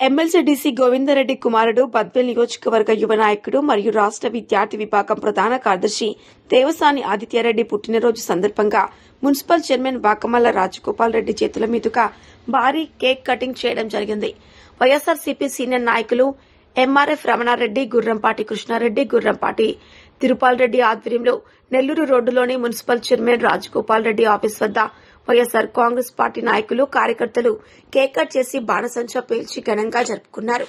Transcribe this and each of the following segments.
MLC DC Govinda Reddy కుమారుడు బద్వేల్ నియోజకవర్గ యువ నాయకుడు మరియు రాష్ట్ర విద్యార్థి విభాగం ప్రధాన కార్యదర్శి దేవసాని ఆదిత్యారెడ్డి పుట్టినరోజు సందర్భంగా మున్సిపల్ చైర్మన్ వాకమల్ల రాజగోపాల్ రెడ్డి చేతుల మీదుగా భారీ కేక్ కటింగ్ చేయడం జరిగింది. వైఎస్ఆర్సీపీ సీనియర్ నాయకులు ఎంఆర్ఎఫ్ రమణారెడ్డి గుర్రంపాటి కృష్ణారెడ్డి గుర్రంపాటి తిరుపాల్ రెడ్డి ఆధ్వర్యంలో నెల్లూరు రోడ్డులోని municipal chairman Rajagopal Reddy office వద్ద వైఎస్ఆర్ కాంగ్రెస్ పార్టీ నాయకులు కార్యకర్తలు కేక్ కట్ చేసి బాణసంచా పేల్చి ఘనంగా జరుపుకున్నారు.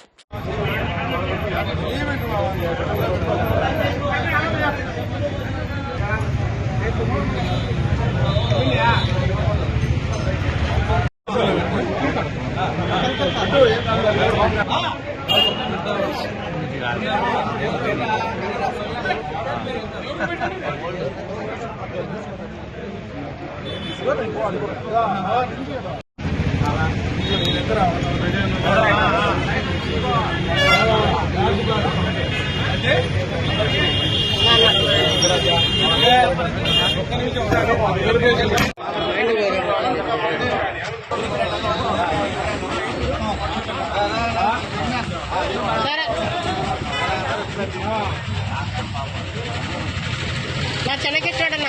நான் சென்னைக்கு சொல்லுங்க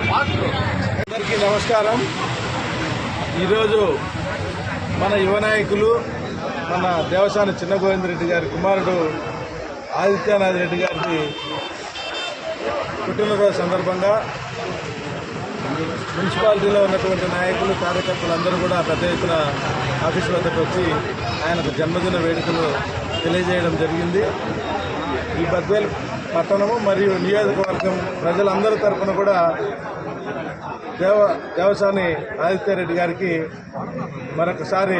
అందరికీ నమస్కారం. ఈరోజు మన యువ నాయకులు మన దేవసాని చిన్న గోవిందరెడ్డి గారి కుమారుడు ఆదిత్యనాథ్ రెడ్డి గారికి పుట్టినరోజు సందర్భంగా మున్సిపాలిటీలో ఉన్నటువంటి నాయకులు కార్యకర్తలు అందరూ కూడా పెద్ద ఎత్తున ఆఫీస్ వద్దకు వచ్చి ఆయనకు జన్మదిన వేడుకలు తెలియజేయడం జరిగింది. ఈ బద్వేల్ పట్టణము మరియు నియోజకవర్గం ప్రజలందరి తరఫున కూడా దేవ దేవసాని ఆదిత్యారెడ్డి గారికి మరొకసారి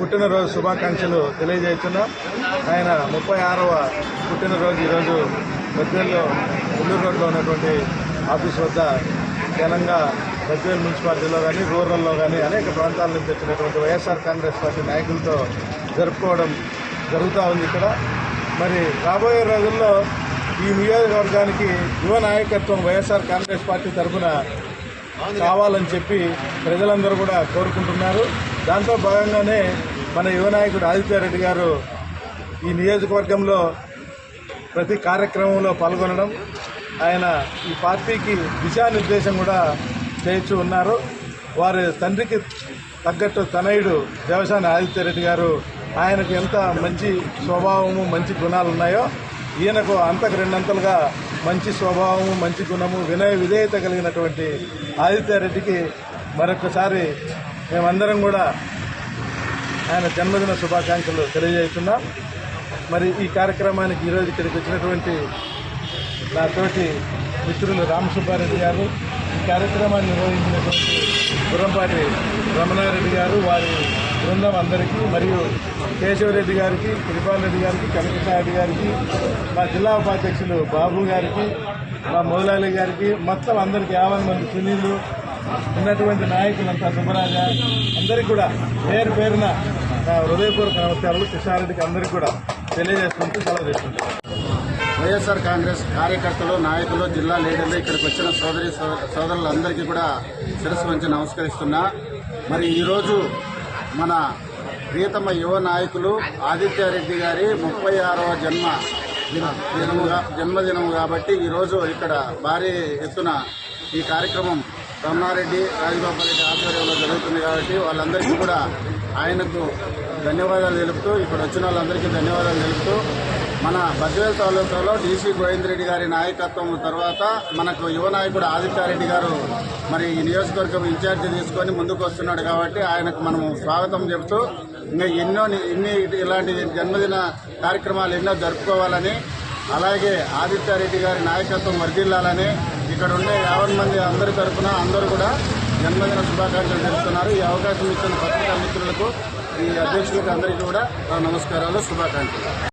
పుట్టినరోజు శుభాకాంక్షలు తెలియజేస్తున్నాం. ఆయన ముప్పై ఆరవ పుట్టినరోజు ఈరోజు బద్వేల్లో ఉల్లూరు రోడ్లో ఉన్నటువంటి ఆఫీస్ వద్ద ఘనంగా బద్వేల్ మున్సిపాలిటీలో కానీ రూరల్లో కానీ అనేక ప్రాంతాల నుంచి వచ్చినటువంటి వైఎస్ఆర్ కాంగ్రెస్ పార్టీ నాయకులతో జరుపుకోవడం జరుగుతూ ఉంది ఇక్కడ. మరి రాబోయే రోజుల్లో ఈ నియోజకవర్గానికి యువ నాయకత్వం వైఎస్ఆర్ కాంగ్రెస్ పార్టీ తరఫున కావాలని చెప్పి ప్రజలందరూ కూడా కోరుకుంటున్నారు. దాంతో భాగంగానే మన యువ నాయకుడు ఆదిత్యారెడ్డి గారు ఈ నియోజకవర్గంలో ప్రతి కార్యక్రమంలో పాల్గొనడం ఆయన ఈ పార్టీకి దిశానిర్దేశం కూడా చేయించు ఉన్నారు. వారి తండ్రికి తగ్గట్టు తనయుడు దేవసాని ఆదిత్యరెడ్డి గారు ఆయనకు ఎంత మంచి స్వభావము మంచి గుణాలు ఉన్నాయో ఈయనకు అంతకు రెండంతలుగా మంచి స్వభావము మంచి గుణము వినయ విధేయత కలిగినటువంటి ఆదిత్యారెడ్డికి మరొకసారి మేమందరం కూడా ఆయన జన్మదిన శుభాకాంక్షలు తెలియజేస్తున్నాం. మరి ఈ కార్యక్రమానికి ఈరోజు ఇక్కడికి వచ్చినటువంటి నా తోటి మిత్రులు రామసుబ్బారెడ్డి గారు కార్యక్రమాన్ని నిర్వహించినటువంటి గుర్రంపాటి రమణారెడ్డి గారు వారి బృందం అందరికీ మరియు కేశవరెడ్డి గారికి కృపాల్ రెడ్డి గారికి కనకృష్ణారెడ్డి గారికి మా జిల్లా ఉపాధ్యక్షులు బాబు గారికి మా మొదలాలి గారికి మొత్తం అందరికీ యాభై మంది సునీలు ఉన్నటువంటి నాయకులంతా సుబ్బరాజ అందరికీ కూడా పేరు పేరున నా హృదయపూర్వక నమస్కారాలు. కృష్ణారెడ్డికి అందరికీ కూడా తెలియజేసుకుంటూ సెలవు తీసుకుంటాం వైఎస్ఆర్ కాంగ్రెస్ కార్యకర్తలు నాయకులు జిల్లా లీడర్లు ఇక్కడికి వచ్చిన సోదరి సో- సోదరులందరికీ కూడా శిరస్సు వంచి నమస్కరిస్తున్నా. మరి ఈరోజు మన ప్రియతమ యువ నాయకులు ఆదిత్యారెడ్డి గారి ముప్పై ఆరవ జన్మ దిన- దినముగా జన్మదినం కాబట్టి ఈరోజు ఇక్కడ భారీ ఎత్తున ఈ కార్యక్రమం రమణారెడ్డి రాజగోపాల్ రెడ్డి ఆధ్వర్యంలో జరుగుతుంది కాబట్టి వాళ్ళందరికీ కూడా ఆయనకు ధన్యవాదాలు తెలుపుతూ ఇక్కడ వచ్చిన వాళ్ళందరికీ ధన్యవాదాలు తెలుపుతూ మన బద్వేల్ తాలూకాలో డీసీ గోవిందరెడ్డి గారి నాయకత్వం తర్వాత మనకు యువ నాయకుడు ఆదిత్యారెడ్డి గారు మరి ఈ నియోజకవర్గం ఇన్ఛార్జి తీసుకొని ముందుకు వస్తున్నాడు కాబట్టి ఆయనకు మనము స్వాగతం చెబుతూ ఇంకా ఎన్నో ఇన్ని ఇలాంటి జన్మదిన కార్యక్రమాలు ఎన్నో జరుపుకోవాలని అలాగే ఆదిత్యారెడ్డి గారి నాయకత్వం వర్ధిల్లాలని ఇక్కడ ఉండే యాభై మంది అందరి తరఫున అందరూ కూడా జన్మదిన శుభాకాంక్షలు తెలుపుతున్నారు. ఈ అవకాశం ఇచ్చిన పత్రికా మిత్రులకు ఈ అధ్యక్షులకు అందరికీ కూడా నమస్కారాలు శుభాకాంక్షలు.